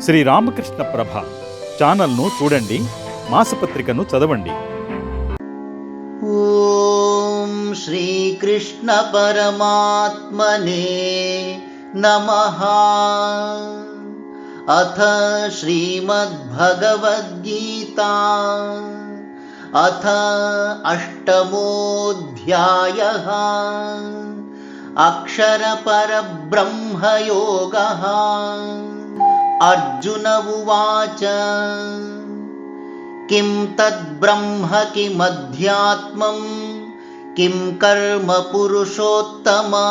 శ్రీ రామకృష్ణ ప్రభ ఛానల్ను చూడండి మాసపత్రికను చదవండి. ఓం శ్రీకృష్ణ పరమాత్మనే నమ. అథ శ్రీమద్భగవద్గీతా. అథ అష్టమోధ్యాయ. అక్షరపరబ్రహ్మయోగ. अर्जुन उवाच किं तद्ब्रह्म किमध्यात्मं किं कर्म पुरुषोत्तमा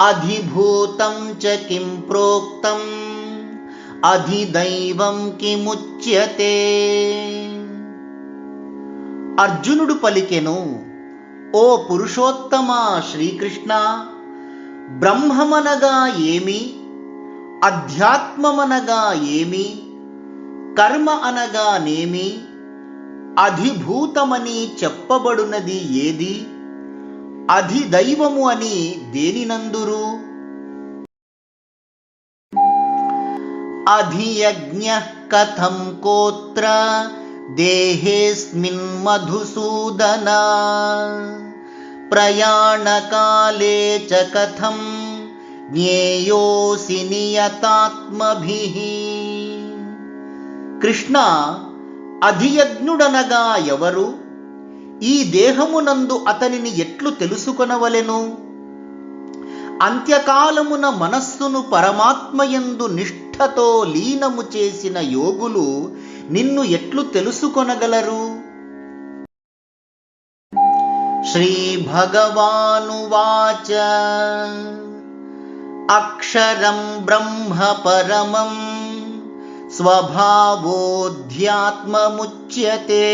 अधिभूतं च किं प्रोक्तम् అధిదైవం కిముచ్యతే అర్జునుడు పలికెను ఓ పురుషోత్తమ శ్రీకృష్ణ బ్రహ్మమనగా ఏమి అధ్యాత్మమనగా ఏమి? కర్మ అనగానేమి అధిభూతమని చెప్పబడునది ఏది? అధిదైవము అని దేనినందురు? అధియజ్ఞ కథం కోత్ర దేహేస్మిన్ మధుసూదన. ప్రయాణకాలే చ కథం జ్ఞేయోసి నియతాత్మభిః కృష్ణ అధియజ్ఞుడనగా ఎవరు ఈ దేహమునందు అతనిని ఎట్లు తెలుసుకొనవలెను? అంత్యకాలమున మనస్సును పరమాత్మయందు నిష్ఠతో లీనము చేసిన యోగులు నిన్ను ఎట్లు తెలుసుకొనగలరు? శ్రీ భగవానువాచ అక్షరం బ్రహ్మ పరమం స్వభావోధ్యాత్మముచ్యతే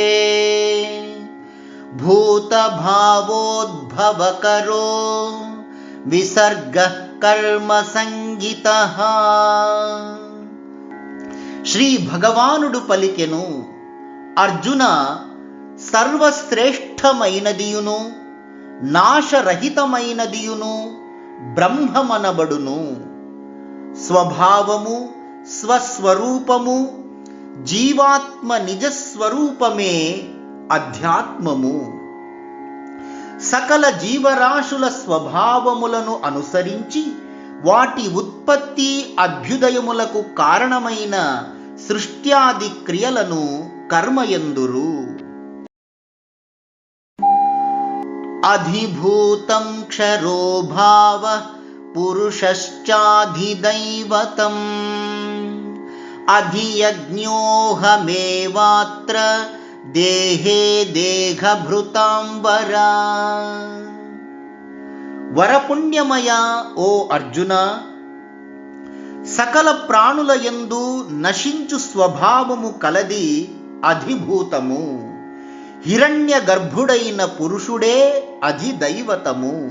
భూతభావోద్భవకరో విసర్గ కర్మ సంగీత శ్రీ భగవానుడు పలికెను అర్జున సర్వశ్రేష్టమైనదియును నాశరహితమైనదియును బ్రహ్మమనబడును. స్వభావము స్వస్వరూపము జీవాత్మ నిజస్వరూపమే అధ్యాత్మము. సకల జీవరాశుల స్వభావములను అనుసరించి వాటి ఉత్పత్తి అభ్యుదయములకు కారణమైన సృష్ట్యాది క్రియలను కర్మయందురు. అధిభూతం క్షరో భావ పురుషశ్చాధిదైవతం అధియజ్ఞోహమేవాత్ర దేహే దేహభృతాంబరా వరపుణ్యమయ ఓ అర్జున సకల ప్రాణుల యందు నశించు స్వభావము కలది అధిభూతము హిరణ్య గర్భుడైన పురుషుడే అధిదైవతము.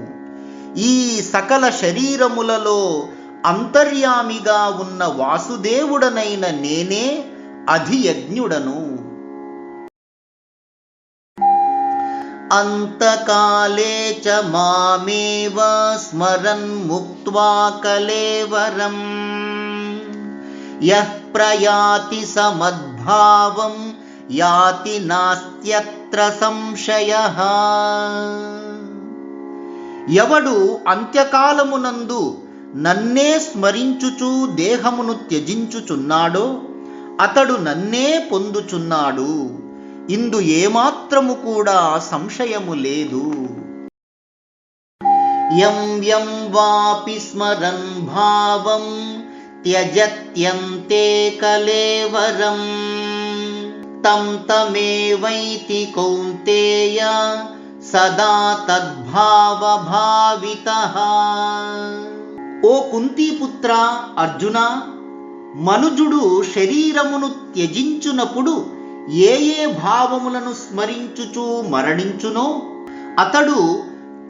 ఈ సకల శరీరములలో అంతర్యామిగా ఉన్న వాసుదేవుడనైన నేనే అధియజ్ఞుడను. అంతకాలే చ మామేవ స్మరన్ ముక్త్వా కలేవరం. యః ప్రయాతి సమద్భావం యాతి నాస్త్యత్ర సంశయ. ఎవడు అంత్యకాలమునందు నన్నే స్మరించుచు దేహమును త్యజించుచున్నాడో అతడు నన్నే పొందుచున్నాడు. ఇందు ఏమాత్రము కూడా సంశయము లేదు. యం యం వాపి స్మరన్ భావం త్యజత్యంతే కలేవరం. తం తమేవైతి కౌంతేయ సదా తద్భావభావితః ఓ కుంతీపుత్ర అర్జున మనుజుడు శరీరమును త్యజించునప్పుడు ఏ ఏ భావములను స్మరించుచూ మరణించునో అతడు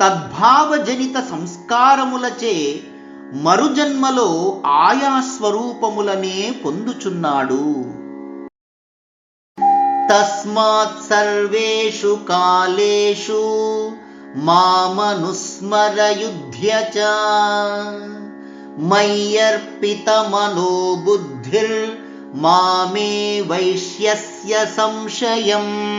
తద్భావజనిత సంస్కారములచే మరుజన్మలో ఆయా స్వరూపములనే పొందుచున్నాడు. తస్మాత్ సర్వేషు కాలేషు మామనుస్మరయుధ్య చ. మయ్యర్పితమనో మామే వైశ్యస్య సంశయం.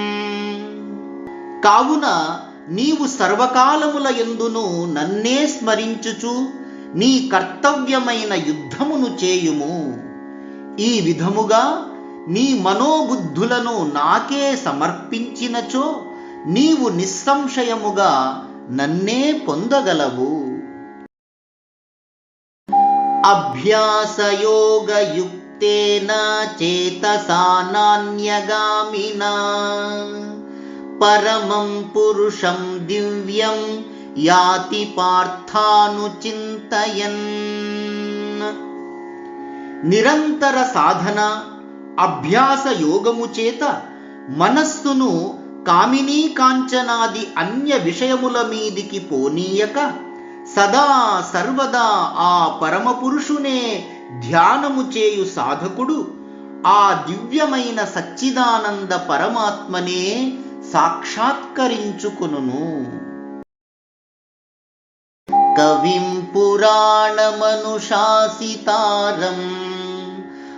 కావున నీవు సర్వకాలముల ఎందును నన్నే స్మరించుచు నీ కర్తవ్యమైన యుద్ధమును చేయుము. ఈ విధముగా నీ మనోబుద్ధులను నాకే సమర్పించినచో నీవు నిస్సంశయముగా నన్నే పొందగలవు. అభ్యాసయోగయుక్తేన చేతసా నాన్యగామినా పరమం పురుషం దివ్యం యాతి పార్థానుచింతయన్ నిరంతర సాధన అభ్యాస యోగము చేత మనస్సును కామినీ కాంచనాది అన్య విషయముల మీదికి పోనీయక సదా సర్వదా ఆ పరమపురుషునే ధ్యానము చేయు సాధకుడు ఆ దివ్యమైన సచ్చిదానంద పరమాత్మనే సాక్షాత్కరించుకును కవిం పురాణమనుశాసితారం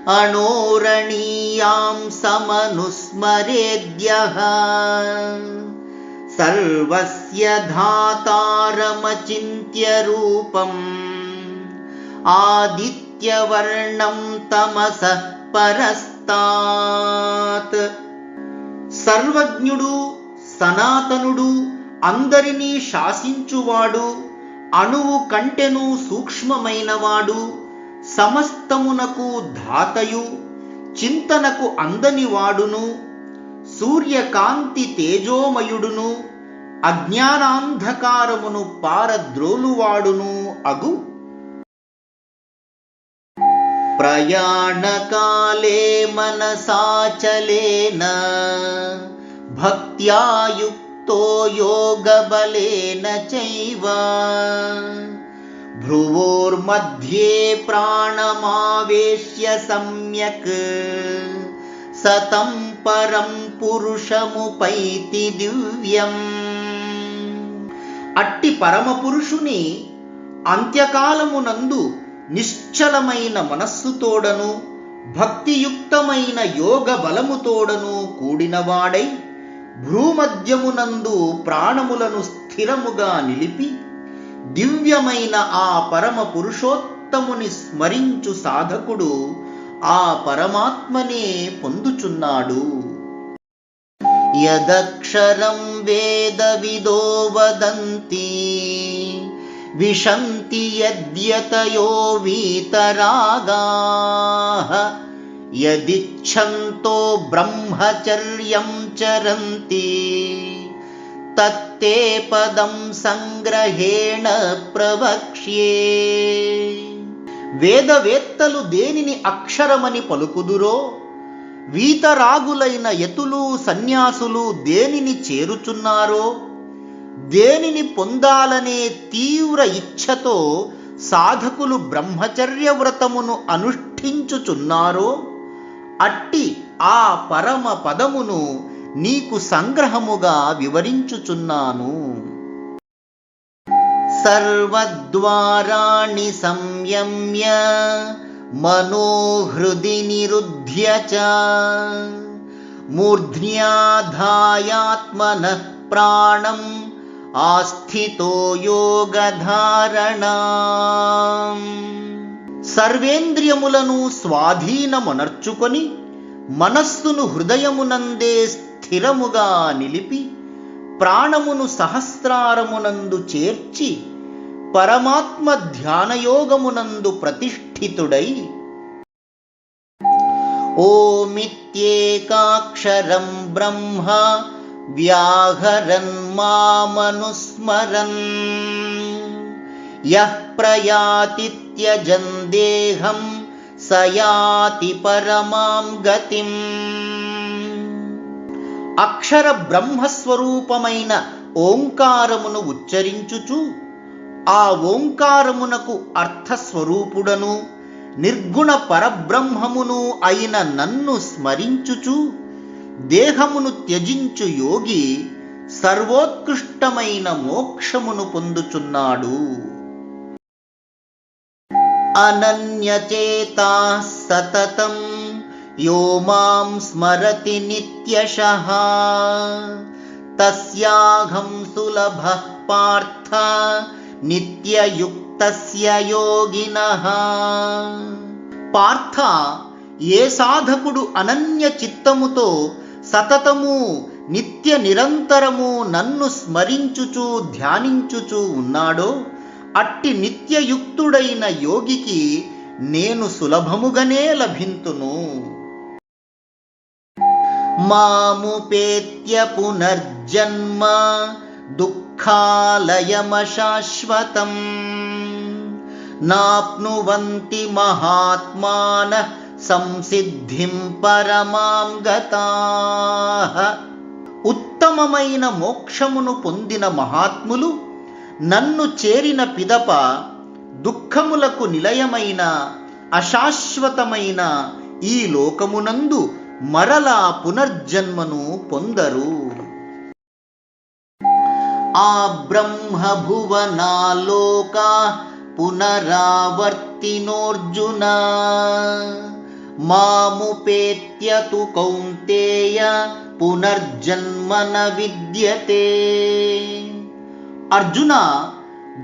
అణోరణీయాం సమనుస్మరేద్యః సర్వస్య ధాతారమచింత్య రూపం ఆదిత్యవర్ణం తమస పరస్తాత్ సర్వజ్ఞుడు సనాతనుడు అందరినీ శాసించువాడు అణువు కంటెను సూక్ష్మమైనవాడు సమస్తమునకు ధాతయు చింతనకు అందనివాడును సూర్యకాంతి తేజోమయుడును అజ్ఞానాంధకారమును పారద్రోలువాడును అగు. ప్రయాణకాలే మనసాచలేన భక్త్యాయుక్తో యోగబలేన చైవ. భ్రువోర్మధ్యే ప్రాణమావేశ్య సమ్యక్ సతం పరం పురుషముపైతి దివ్యం అట్టి పరమపురుషుని అంత్యకాలమునందు నిశ్చలమైన మనస్సుతోడను భక్తియుక్తమైన యోగ బలముతోడను కూడినవాడై భ్రూమధ్యమునందు ప్రాణములను స్థిరముగా నిలిపి దివ్యమైన ఆ పరమ పురుషోత్తముని స్మరించు సాధకుడు ఆ పరమాత్మనే పొందుచున్నాడు. యదక్షరం వేద విదో వదంతి విశంతి యద్యతయో వీతరాగా యదిచ్ఛంతో బ్రహ్మచర్యం చరంతి. తత్తే పదం సంగ్రహేణ ప్రవక్ష్యే వేదవేత్తలు దేనిని అక్షరమని పలుకుదురో? వీతరాగులైన యతులు సన్యాసులు దేనిని చేరుచున్నారో? దేనిని పొందాలనే తీవ్ర ఇచ్ఛతో సాధకులు బ్రహ్మచర్య వ్రతమును అనుష్ఠించుచున్నారో? అట్టి ఆ పరమ పదమును నీకు సంగ్రహముగా వివరించుచున్నాను. సర్వద్వారాణి సంయమ్య మనోహృది నిరుధ్య చ మూర్ధ్న్యాధాయాత్మన ప్రాణం ఆస్థితో యోగధారణ. సర్వేంద్రియములను స్వాధీనమునర్చుకొని మనస్సును హృదయమునందే స్థిరముగా నిలిపి ప్రాణమును సహస్రారమునందు చేర్చి పరమాత్మ ధ్యానయోగమునందు ప్రతిష్ఠితుడై ఓమిత్యేకాక్షరం బ్రహ్మ వ్యాహరన్ మామనుస్మరన్. యః ప్రయాతిత్యజన్ దేహం సయాతి పరమాం గతిం. అక్షర బ్రహ్మస్వరూపమైన ఓంకారమును ఉచ్చరించుచు ఆ ఓంకారమునకు అర్థస్వరూపుడను నిర్గుణ పరబ్రహ్మమును అయిన నన్ను స్మరించుచు దేహమును త్యజించు యోగి సర్వోత్కృష్టమైన మోక్షమును పొందుచున్నాడు. అనన్యచేత సతతం. యో మాం స్మరతి నిత్యశః తస్యాఘం సులభః పార్థ నిత్యయుక్తస్య యోగిన పార్థ ఏ సాధకుడు అనన్య చిత్తముతో సతతము నిత్య నిరంతరము నన్ను స్మరించుచు ధ్యానించుచు ఉన్నాడో అట్టి నిత్యయుక్తుడైన యోగికి నేను సులభముగానే లభింతును। మాముపేత్య పునర్జన్మ దుఃఖాలయమశాశ్వతం. నాప్నువంతి మహాత్మాన సంసిద్ధిం పరమాం గతాః. ఉత్తమమైన మోక్షమును పొందిన మహాత్ములు నన్ను చేరిన పిదప దుఃఖములకు నిలయమైన అశాశ్వతమైన ఈ లోకమునందు మరలా పునర్జన్మను పొందరు. ఆ బ్రహ్మభువనాలోకా పునరావర్తినోర్జున. మాముపేత్యతు కౌంతేయ పునర్జన్మన విద్యతే. అర్జున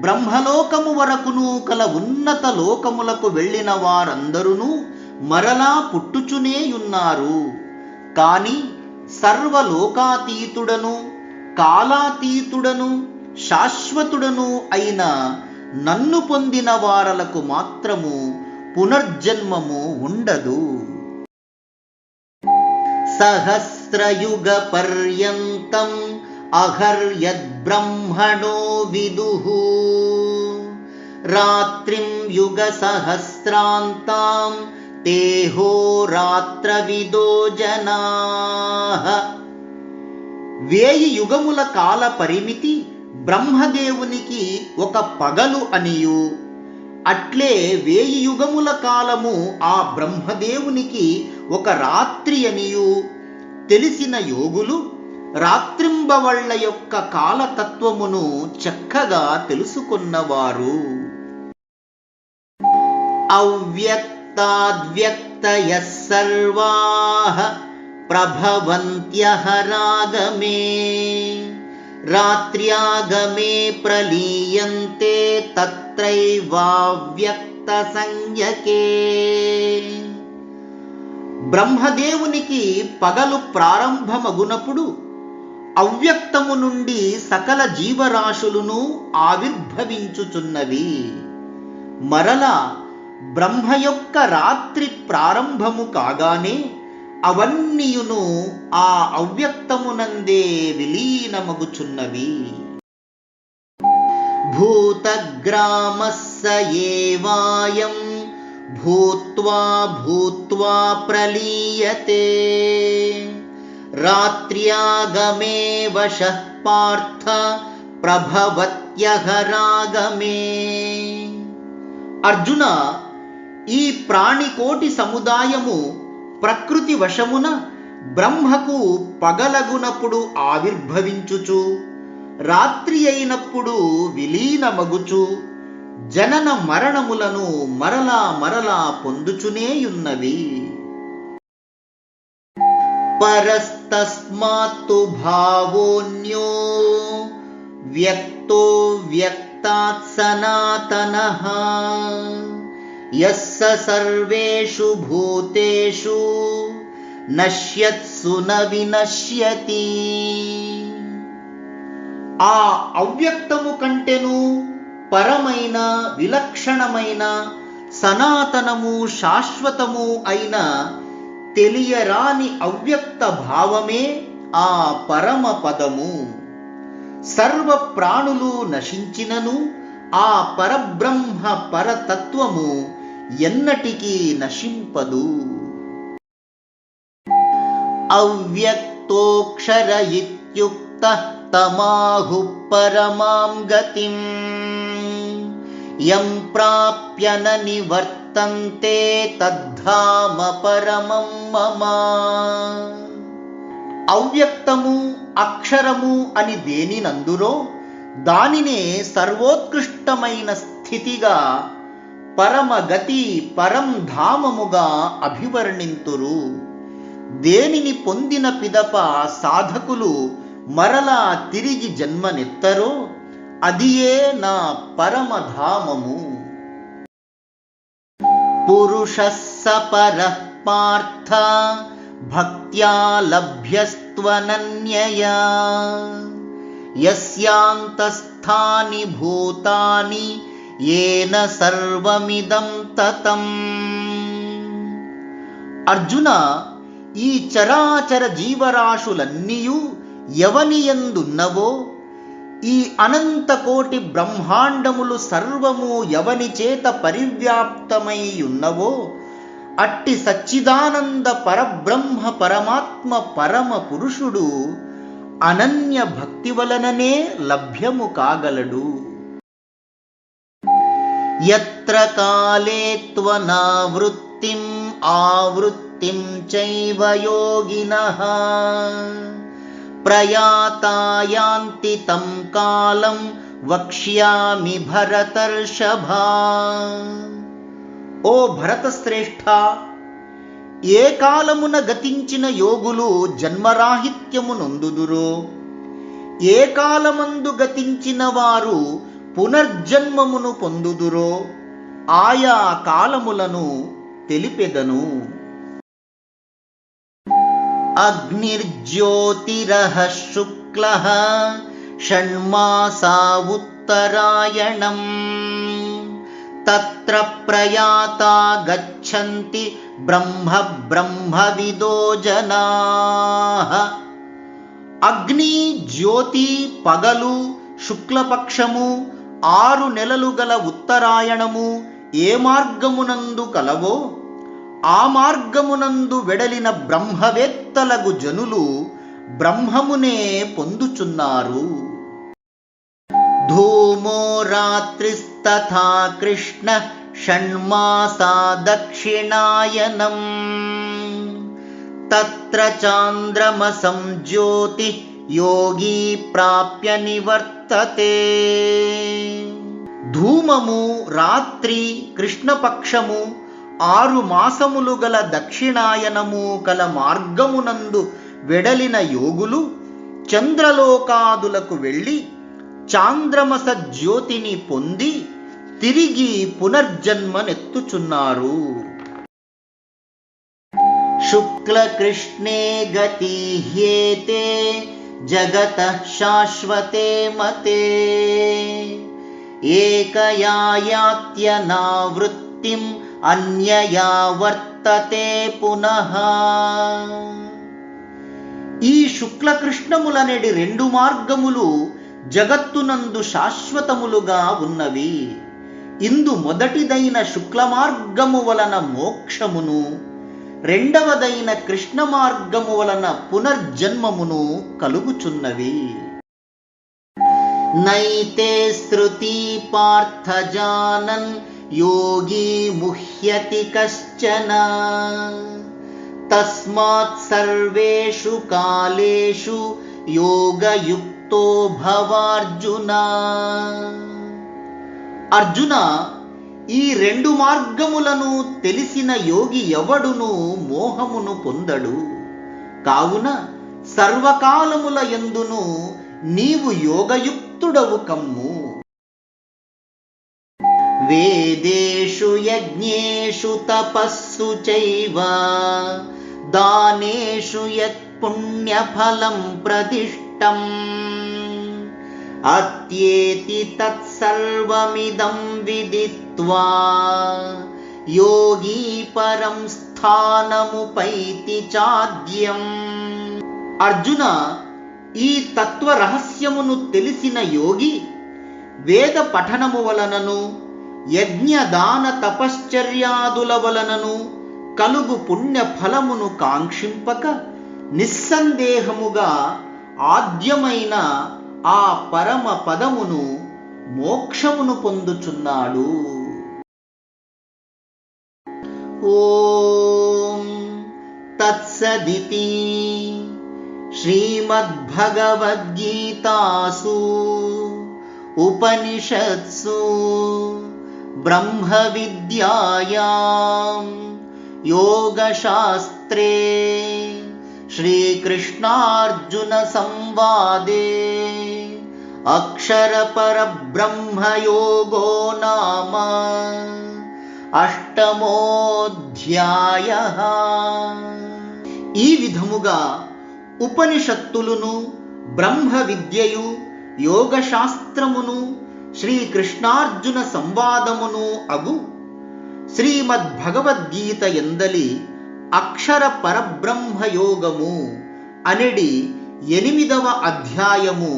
బ్రహ్మలోకము వరకును కల ఉన్నత లోకములకు వెళ్ళిన వారందరూ మరలా పుట్టుచునేయున్నారు కాని సర్వలోకాతీతుడను కాలాతీతుడను శాశ్వతుడను అయిన నన్ను పొందిన వారలకు మాత్రము పునర్జన్మము ఉండదు. సహస్రయుగ పర్యంతం అహర్యద్బ్రహ్మణో విదు రాత్రిం యుగ సహస్రాంతాం తేహో రాత్రవిదో జనాః వేయి యుగముల కాల పరిమితి బ్రహ్మదేవునికి ఒక పగలు అనియు। అట్లే వేయి యుగముల కాలము ఆ బ్రహ్మదేవునికి ఒక రాత్రి అనియు। తెలిసిన యోగులు రాత్రింబవళ్ళ యొక్క కాలతత్వమును చక్కగా తెలుసుకున్నవారు। అవ్యక్త సర్వాః ప్రభవంత్యః రాగమే రాత్ర్యాగమే ప్రలీయంతే తత్రైవావ్యక్త సంజ్ఞకే బ్రహ్మదేవునికి పగలు ప్రారంభమగునప్పుడు అవ్యక్తము నుండి సకల జీవరాశులను ఆవిర్భవించుచున్నవి. మరలా బ్రహ్మ యొక్క రాత్రి ప్రారంభము కాగానే అవన్నీయును ఆ అవ్యక్తమునందే విలీనమగుచున్నవి. భూతగ్రామస్స ఏవాయం భూత్వా భూత్వా ప్రలీయతే. రాత్ర్యాగమే వశ పార్థ ప్రభవత్యహరాగమే అర్జున ఈ ప్రాణికోటి సముదాయము ప్రకృతి వశమున బ్రహ్మకు పగలగునప్పుడు ఆవిర్భవించుచు రాత్రి అయినప్పుడు విలీనమగుచు జనన మరణములను మరలా మరలా పొందుచునేయున్నవి పరస్తస్మాత్తు భావోన్యో వ్యక్తో వ్యక్తాత్ సనాతన. యస్స సర్వేషు భూతేషు నశ్యత్సు న వినశ్యతి ఆ అవ్యక్తము కంటెను పరమైన విలక్షణమైన సనాతనము శాశ్వతము అయిన తెలియరాని అవ్యక్త భావమే ఆ పరమ పదము. సర్వ ప్రాణులు నశించినను ఆ పరబ్రహ్మ పరతత్వము ఎన్నటికీ నశింపదు. అవ్యక్తోక్షర ఇత్యుక్త తమాహు పరమాం గతిం. యం ప్రాప్య న నివర్తంతే తద్ధామ పరమం మమ. అవ్యక్తము అక్షరము అని దేనినందురో దానినే సర్వోత్కృష్టమైన స్థితిగా పరమగతి పరం ధామముగా అభివర్ణింతురు. దేనిని పొందిన పిదప సాధకులు మరలా తిరిగి జన్మనెత్తరో అదియే నా పరమధామము. పురుషస్స పర పార్థ భక్త్యా లభ్యస్త్వనన్యయా. యస్యాంతస్థాని భూతాని ఏన సర్వమిదం తతం. అర్జున ఈ చరాచర జీవరాశులన్నీయు ఎవనియందున్నవో ఈ అనంతకోటి బ్రహ్మాండములు సర్వము ఎవని చేత పరివ్యాప్తమై ఉన్నవో అట్టి సచ్చిదానంద పరబ్రహ్మ పరమాత్మ పరమ పురుషుడు అనన్య భక్తి వలననే లభ్యము కాగలడు. యత్ర కాలే త్వనావృత్తిం ఆవృత్తిం చైవ యోగినః ప్రయాతాయాంతి తం కాలం వక్ష్యామి భరతర్షభా ఓ భరతశ్రేష్ఠ ఏ కాలమున గతించిన యోగులు జన్మరాహిత్యము నొందుదురో ఏ కాలమందు గతించిన వారు పునర్జన్మమును పొందుదురో ఆయా కాలములను తెలిపెదను. అగ్నిర్జ్యోతిరః శుక్ల షణ్మాసా ఉత్తరాయణం తత్ర ప్రయాతా గచ్చంతి బ్రహ్మ బ్రహ్మవిదో జనాః. అగ్ని జ్యోతి పగలు శుక్లపక్షము ఆరు నెలలు గల ఉత్తరాయణము ఏ మార్గమునందు కలవో ఆ మార్గమునందు వెడలిన బ్రహ్మవేత్తలగు జనులు బ్రహ్మమునే పొందుచున్నారు. ధూమో రాత్రిస్తథా కృష్ణ షణ్మాసా దక్షిణాయనం. తత్ర చాంద్రమసం జ్యోతి యోగి ప్రాప్య నివర్త వర్తతే ధూమము రాత్రి కృష్ణపక్షము ఆరు మాసములు గల దక్షిణాయనము కల మార్గమునందు వెడలిన యోగులు చంద్రలోకాదులకు వెళ్ళి చాంద్రమస జ్యోతిని పొంది తిరిగి పునర్జన్మనెత్తుచున్నారు. శుక్లకృష్ణే గతి హ్యేతే జగత శాశ్వతే మతే. ఏకయాయాత్యనావృత్తిం అన్యయా వర్తతే పునః. ఈ శుక్లకృష్ణములనేటి రెండు మార్గములు జగత్తునందు శాశ్వతములుగా ఉన్నవి. ఇందు మొదటిదైన శుక్ల మార్గము వలన మోక్షమును రెండవదైన కృష్ణ మార్గము వలన పునర్జన్మమును కలుగుచున్నవి. నైతే శృతి పార్థ జానన్ యోగి ముహ్యతి కశ్చన. తస్మాత్ సర్వేషు కాలేషు యోగయుక్తో భవార్జున. అర్జున ఈ రెండు మార్గములను తెలిసిన యోగి ఎవడును మోహమును పొందడు. కావున సర్వకాలముల యందును నీవు యోగయుక్తుడవు కమ్ము. వేదేషు యజ్ఞేషు తపస్సు చైవ దానేషు యత్ పుణ్యఫలం ప్రదిష్టం అత్యేతి తత్సర్వమిదం విదిత్వా యోగీ పరం స్థానముపైతి చాద్యం అర్జున ఈ తత్వ రహస్యమును తెలిసిన యోగి వేద పఠనము వలనను యజ్ఞ దాన తపశ్చర్యాదుల వలనను కలుగు పుణ్య ఫలమును కాంక్షింపక నిస్సందేహముగా ఆద్యమైన ఆ పరమ పదమును మోక్షమును పొందుచున్నాడు ఓం తత్సదితి శ్రీమద్భగవద్గీతాసు ఉపనిషత్సు ब्रह्मविद्यायां योगशास्त्रे श्रीकृष्णार्जुनसंवादे अक्षरपरब्रह्मयोगो नाम అష్టమోధ్యాయ ఈ విధముగా ఉపనిషత్తులును బ్రహ్మ విద్యయు యోగశాస్త్రమును శ్రీకృష్ణార్జున సంవాదమును అగు శ్రీమద్భగవద్గీత ఎందలి అక్షర పరబ్రహ్మ యోగము అనెడి ఎనిమిదవ అధ్యాయము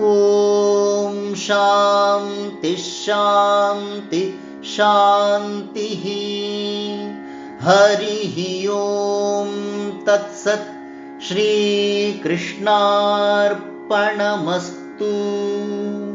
ॐ शान्ति शान्ति शान्तिः। हरिः ॐ तत्सत् श्रीकृष्णार्पणमस्तु।